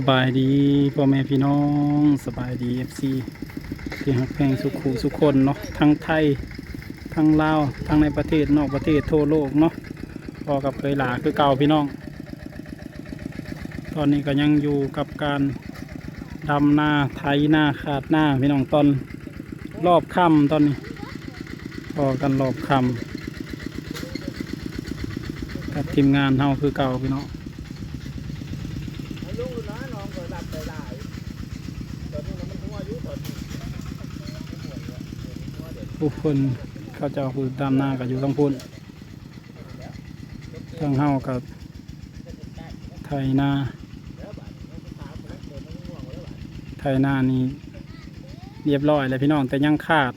สบายดีพ่อแม่พี่น้องสบายดีเอฟซีที่ฮักแพงสุขูสุคนเนาะทั้งไทยทั้งลาวทั้งในประเทศนอกประเทศทั่วโลกเนาะพอกับเคยหลาคือเก่าพี่น้อง ตอนนี้ก็ยังอยู่กับการดำหน้าไถหน้าขาดหน้าพี่น้องตอนรอบค่ำตอนนี้พอกันรอบค่ำกับทีมงานเฮาคือเก่าพี่น้องน้อยน้องก็ดับไปหลายตอนนี้มันหัวอยู่ตอนนี้ ผู้คนเขาเจ้าคือดำหน้ากับอยู่ต้งพุ่นทั้งเฮากับไทยนาไทยนานี่เรียบร้อยแล้วพี่น้องแต่ยังขาด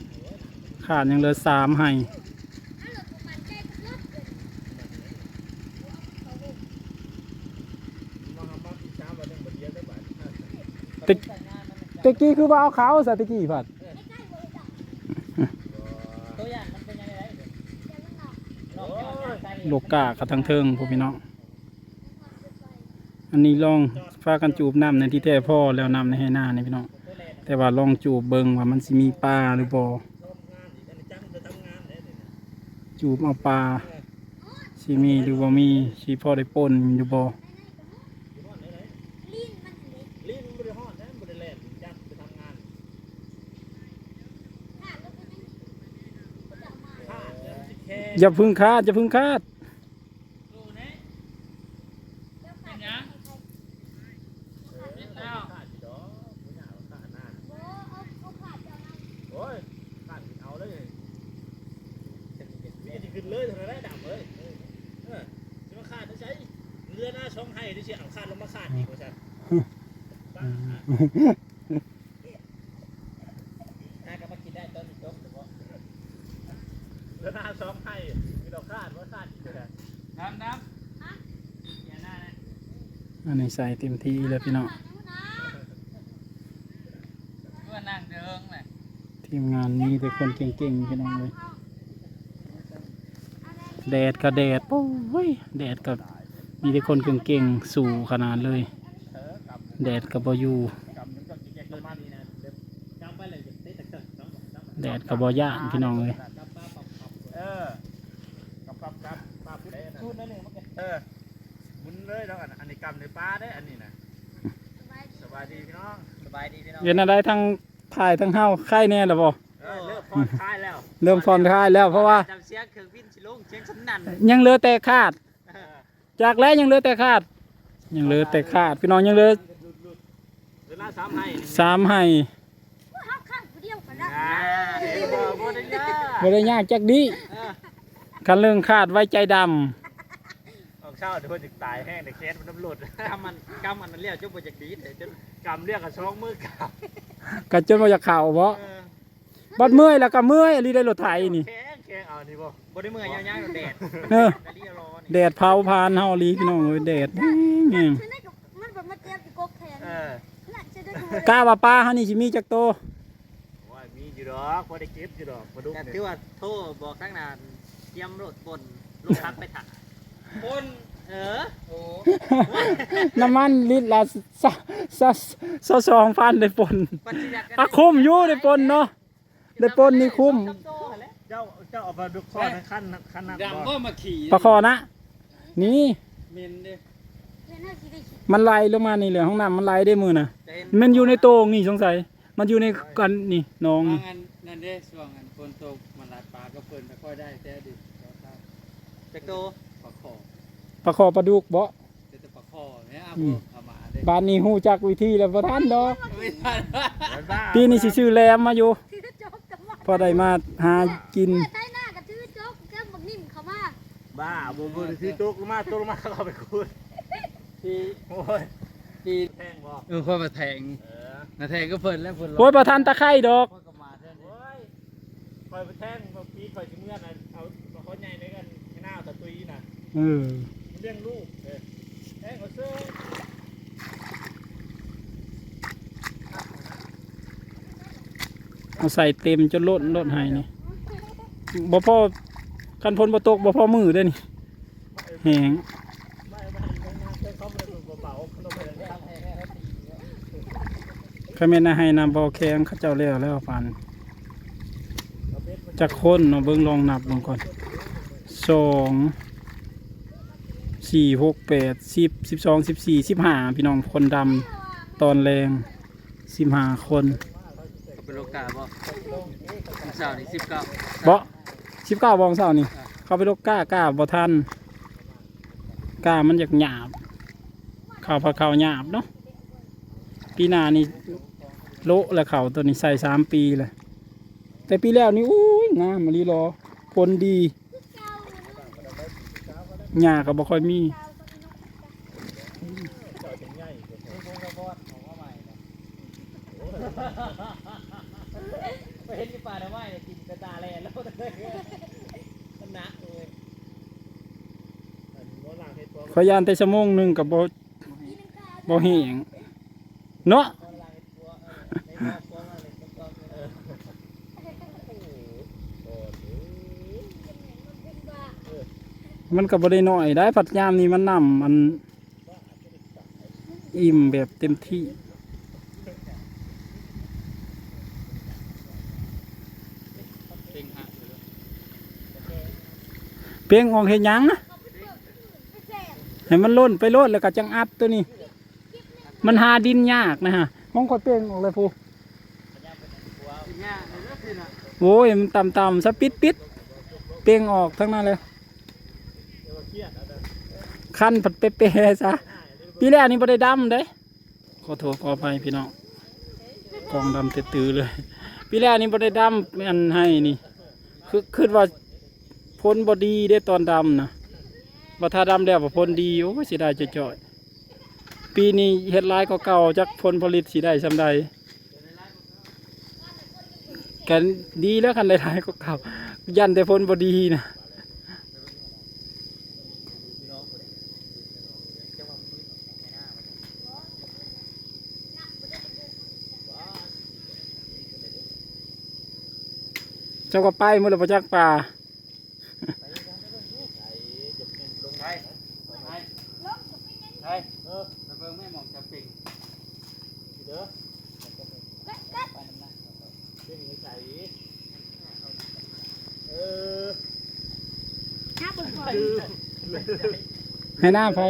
ขาดยังเหลือสามให้ตะตะกี้คือว่าเอาเขาสตะกี้ผัด ตัวอย่างมันเป็นยังไงลองใส่ โลกากับทางเทิงพวกพี่น้องอันนี้ลองฟากันจูบน้ำในที่แท้พ่อแล้วน้ำในให้หน้านี่พี่น้องแต่ว่าลองจูบเบิงว่ามันสิมีปลาหรือบ่จูบเอาปลาสิมีหรือบ่มีสิพ่อได้ปนอยู่บ่อย่าพึ่งคาดอย่าพึ่งคาดนี่เป็นยังแล้วขาดอยู่ดอกไม่อยากขาดหน้าโอ้ยขาดเอาเลยมีจะขึ้นเลยเท่านั้นได้ดับเลยเออจะมาขาดจะใช้เรือหน้าช่องให้ดิเชียเอาขาดลงมาขาดอีกว่าใช่น่าก็มากินได้ตอนจบเฉพาะ เรือหน้าช่องให้มีดอกขาดว่าขาดอีกเลยน้ำน้ำอย่าหน้านะอันนี้ใส่เต็มที่เลยพี่น้องเพื่อนั่งเดิงเลยทีมงานมีแต่คนเก่งๆพี่น้องเลยแดดกับแดดโอ้ยแดดกับมีแต่คนเก่งๆสู่ขนาดเลยเออกับแดดกับบอยู่กับมันก็แยกประมาณนี้นะเดี๋ยวจำไปเลยจะเตะตะเกิดสองสองสามแดดกับบย่านพี่น้องเลย เออกับกับกับปลาพูดนั่น เองมันเออมุนเลยแล้วอันอันนี้กำในปลาได้อันนี้นะสบายดีพี่น้องสบายดีพี่น้องเย็นอะไรทั้งถ่ายทั้งเฮาค่ายแน่หรอบ่เออเริ่มผ่อนคลายแล้วเริ่มฟอนค่ายแล้วเพราะว่าจำเสียงเครื่องบินชิลงเสียงสนั่นยังเหลือแต่คาดจากแล้วยังเหลือแต่คาด ยังเหลือแต่คาด พี่น้องยังเหลือเวลาสามให้สามให้ห้าข้างผู้เดียวกันละอ่าเดี๋ยวบอกว่าได้ยาบ่ได้ยากจักดีเออคันเรื่องคาดไว้ใจดำออก เช้าเดี๋ยวจะตายแห้งเดี๋ยวเคสมันน้ำหลุดกำมันกำมันมันเรียกจุบจากดีเดี๋ยวจะกำเรียกกับช่องมือกำก็จนว่าจะเข่าบ่เออบัดเมื่อยแล้วก็เมื่อยอลีได้รถไถนี่ แข็งแข็งเอานี่บ่บ่ได้เมื่อยยาวๆแดดเออกะลีรอนี่แดดเผาพานเฮาอีหลีพี่น้องเอ้ยแดดแห้งฉันได้กับมันแบบมาเจ็บอยู่กกแขนเออน่ะจะได้ๆกล้าว่าปลาเฮานี่สิมีจักโต ว่ามีอยู่ดอกบ่ได้เก็บอยู่ดอกปลาดุกแต่เนี่ยที่ว่าโทรบอกตั้งนานเตรียมรถบนลูกพักไปถักปน เออโอ้น้ำมันลิตรละสะสะสะสองพันได้ปนปัจจัยกันอะคุ้มอยู่ได้ปนเนาะได้ปนนี่คุ้มเจ้าเจ้าเอาปลาดุกทอดในขั้นขั้นนั้นดำก็มาขี่ปลาคอนะนี่เมนเด้เพื่อนน่าจะได้คิดมันไหลลงมานี่เหลือห้องน้ำมันไหลได้มือน่ะจะเห็นมันอยู่ในโตรงนี่สงสัย มันอยู่ในกันนี่น้องว่านี่งันนั่นเด้ช่วงงันฝนตกมันหลายปลาก็เพิ่นไม่ค่อยได้แต่ดิจะโตปลาคอ ปลาคอปลาดุกบ่แต่แต่ปลาคอเนี่ยเอาพวกเอามาเด้บ้านนี้ฮู้จักวิธีแล้วบ่ทันดอกไม่ทันบ้าปีนี้สิซื้อแรมมาอยู่ ถือโจ๊กกับว่าพอได้มาหากิน เมื่อใต้หน้ากับถือโจ๊กแก้มบักนิ่มเขามาบ้าบ่บ่ได้ที่ตกลงมาตกลงมาเขาเอาไปคูดที่โอ้ยที่แพงบ่เออคนมาแทงเออมาแทงก็เพิ่นแล้วเพิ่นโอ้ยประทันตะไคร่ดอก คนก็มาเด้อโอ้ยคอยไปแท่งบางทีคอยสิเมื่อน่ะเอาเขาใหญ่ในกันหน้าตะตุยน่ะเออ เลี้ยงลูกเออแท่งเอาเสื้อเอาใส่เต็มจนล้นล้นให้นี่บ่พอกันพลบ่ตกบ่พอมือเด้อนี่แหงไม่ไม่ไม่ไม่เขาไม่เป็นเบาๆเขาต้องไปทางข้าแม่นให้นำบ่อแข็งเขาเจ้าแล้วแล้วปานจักคนเนาะเบิ่งลองนับเบิ่งก่อนสอง สี่หกแปดสิบสิบสองสิบสี่สิบห้าพี่น้องคนดำตอนแรงสิบห้าคนก็เป็นโอกาสบ่วันเสาร์นี่สิบเก้าเบาสิบเก้าบองเสาร์นี่ เข้าไปลกกล้ากล้าบ่ทันกล้ามันอยากหยาบข่าวผักข่าวหยาบเนาะปีหน้านี่โละแล้วเขาตัวนี้ใส่สามปีเลยแต่ปีแล้วนี่อุ้ยงามมาลีรอผลดี หญ้าก็บ่ค่อยมีไปเห็นที่ป่าทำไมกินกระตาแลแล้วมันหนักเลยขอยยานแต่ชั่วโมงหนึ่งกับบ่บ่เหียงเนาะ มันก็บ่ได้น้อยได้ผัดยามนี้มันนำมันอิ่มแบบเต็มที่เปียงออกเฮ็ดยังอะให้มันล่นไปโลดแล้วก็จังอัดตัวนี้ มันหาดินยากนะฮะมองก็เปียงออกเลยพูโอ้ยมันต่ำๆซะปิดปิดเปียงออกทั้งนั้นเลย คันผัดเป๊ะๆซะปีแรกนี่บ่ได้ดำเด้ขอโทษขออภัยพี่น้องกองดำเตื้อเลย ปีแรกนี่บ่ได้ดำอันให้นี่ คือคิดว่าพ้นบอดีได้ตอนดำนะว่าถ้าดำแล้วพ้นดีโอ้ยสิได้จะจ่อยๆปีนี้เฮ็ดหลายก็เก่าจักผลผลิตสิได้ซำใดกันดีแล้วกันหลายๆก็เก่ายันแต่ผลบดีนะ เจ้าก็ไปมื่อไรประจักป่าไปไปไปเออแล้วเบิ่งแม่หมองจะเป็นเด้อไปน้ำหนักเออน้าเบิ่งก่อนให้หน้าไฟ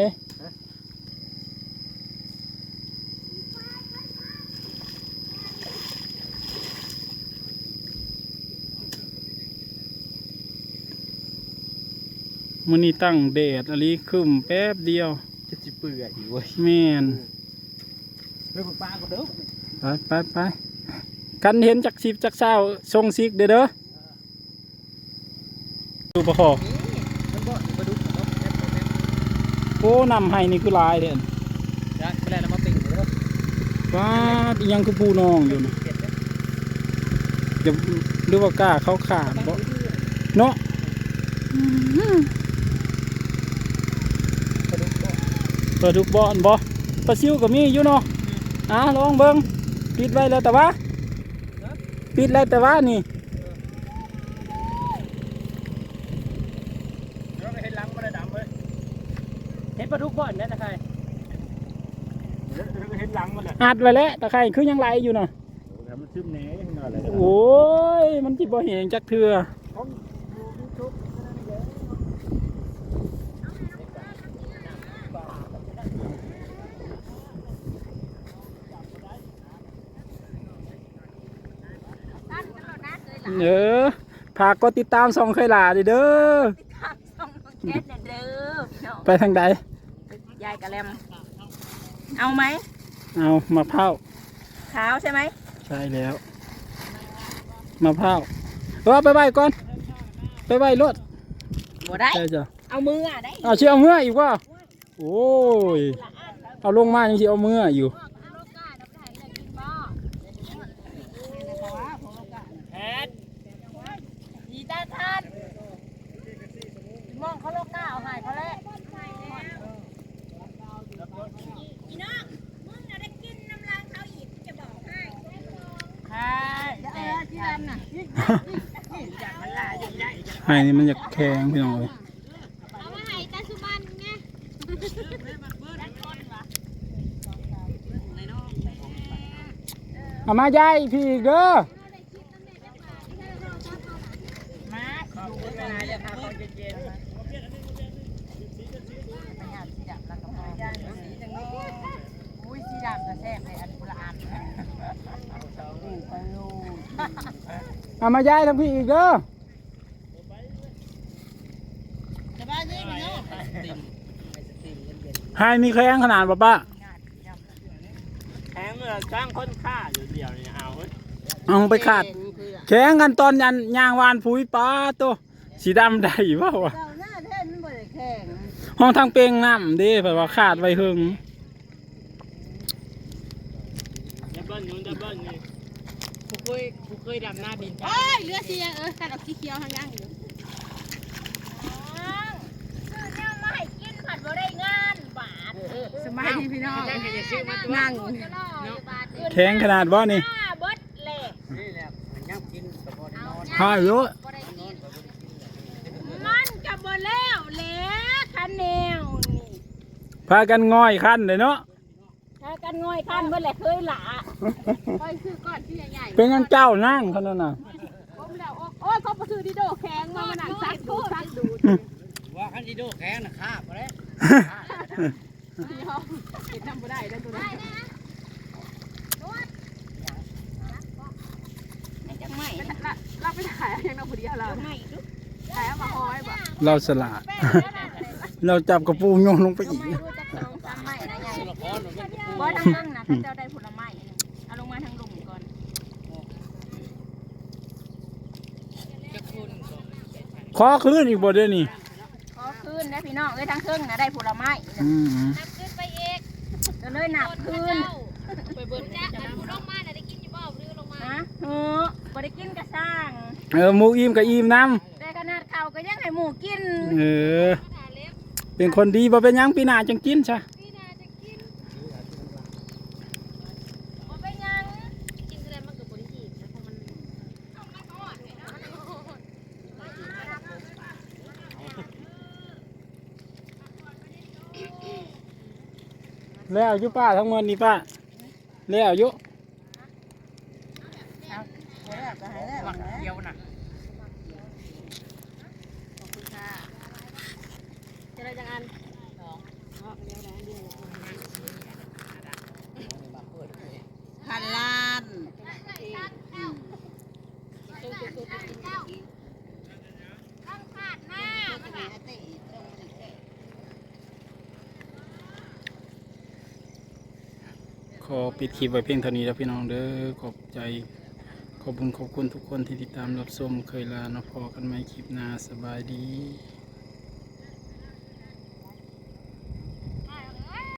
มันนี่ตั้งแดดอะไรขึ้นแป๊บเดียวจะจิเปื่อยเว้ยแม่นเรื่องปลาก็เด้อไปไปไปกันเห็นจักสิบจักเศร้าทรงซิกเด้อเด้อดูประคอมันก็มาดูของเราแม่แม่โอ้นำให้นี่คือหลายเด่นจะไปแล้วมาเป็นเด้อว้าดอิหยังคือผู้น้องอยู่นะเก็บเด้อเดี๋ยวดูว่ากล้าเขาขาดบ่เนาะ ปลาดุกบ่อนบ่ปลาซิวก็มีอยู่เนาะอะลองเบิ่งปิดไว้แล้วแต่ว่าปิดแล้วแต่ว่านี่เราไปเห็นหลังมันได้ดำเลยเห็นปลาดุกบ่อนนะตะไคร้เราไปเห็นหลังมันเลยอัดไว้แล้วแต่ใครคือยังไหลอยู่เนาะแล้วมันซึมแหน่ยังนอนเลยโอ้ย มันจิบ่เห็นจักเทือ ตั้งตลอดนะ เลยหล่ะเออพากกดติดตามส่องเคยหลาดิเด้อทางส่งแก๊สเนี่ยเด้อพี่น้องไปทางใด ยายกะแลม เอาไหมเอามาเผาวเช้าใช่ไหมใช่แล้วมาเผาวเออไปไว้ก่อน ไปไว้รถบ่ได้ ใช่จ้ะเอามืออะได้เอาเชื่อเอาเมื่ออีกว่าโอ้ย เอาลงมายังสิเอาเมื่ออยู่ แอดดีตาท่านมองเขาโลก หน้าเอาหายเขาแล้วอีน้องมึงน่ะได้กินน้ำลายเขาอีกจะบอกให้ค่ะแต่ที่ดำน่ะจากมันลายอย่างได้ไห้นี่มันอยากแข็งพี่น้องเลยเอามาให้ตาสุบันไงเอามายายพี่อีกเด้อ มาดูกันนะเดี๋ยวพาเขาเย็นๆมาไม่อยากสีดำแล้วก็พอย่านสีจังเลยอุ้ยสีดำก็แซ่บเลยอันกุละอันอู้ไปลูก เอามายายทั้งพี่อีกเด้อจะบ้านนี่พี่น้องให้มีแข้งขนาดป่ะป้าแข็งเมื่อจ้างคนฆ่าอยู่เดียวนี่เอาเว้ยเอาไปขาด แข้งกันตอนยันยางวานปุ๋ยป้าตัวสีดำได้เปล่าวะเจ้าหน้าเท่นบ่ได้แข่งห้องทางเปลงน้ำเด้แบบว่าขาดไว้หึงดับเบิ้ลนู่นดับเบิ้ลนี่ กูเคยกูเคยดำหน้าบินโอ้ยเรือเสียเออกัดออกสีเขียวทางย่างอยู่ซื้อแนวมาให้กินผัดบ่ได้งานบาทสมัยนี้พี่น้องนั่งแข้งขนาดว่านี่ห้าเบิดเละนี่แหละมันยังกินกระบอกนอนห้าเยอะมันกับบ่แล้วแหละคันแนวนี่พากันง่อยขั้นเลยเนาะถ้า กันง่อยคันเบิดแหละเคยหลาไปซื้อก้อนที่ใหญ่เป็นยังเจ้านั่งเท่านั้นน่ะผมแล้วโอ้ยเขาไปซื้อดิโดแข็งมามันนั่งซักดูซักดูว่าคันดีโดแข็งนะคาบไปเลยเดียวกินทำบ่ได้ได้ตัวได้นะจังไม่เราไปถ่ายยังเราผู้เดียวเราไม่ถ่ายเอามาหอยบ่เราสละเราจับกระปูโยนลงไปอีก ถ้าเจ้าได้ผลไม้เอาลงมาทางลุมก่อนจะคุณขอคืนอีกบ่เดี๋ยวนี้ขอคืนนะพี่น้องเอ้ยทางเครื่องนะได้ผลไม้อืมนับขึ้นไปเอกก็เลยนับคืนไปเบิ่งจ้ะอันผู้ลงมาน่ะได้กินอยู่บ่หรือลงมาฮะเออบ่ได้กินกระสร้างเออหมูอิ่มกับอิ่มน้แต่ขนาดเขาก็ยังให้หมูกินำเออหาเล็บเป็นคนดีบ่เป็นหยังปีหน้าจังกินซะพี่นาจะกิน บ่เป็นหยัง กินแสดงมันก็บ่ได้หิวนะเพราะมันเอามันอ่อนเลยเนาะ แล้วอยู่ป้าทั้งหมดนี่ป้าแล้วอยู่ หมักเดียวนะ จะได้จังอัน พันล้าน ต้องขาดหน้ามันน่ะ ข อปิดคลิปไว้เพียงเท่านี้แล้วพี่น้องเด้อขอบใจ ขอบคุณขอบคุณทุกคนที่ติดตามรับชมเคยลาเนาะพอกันไหมคลิปหน้าสบายดี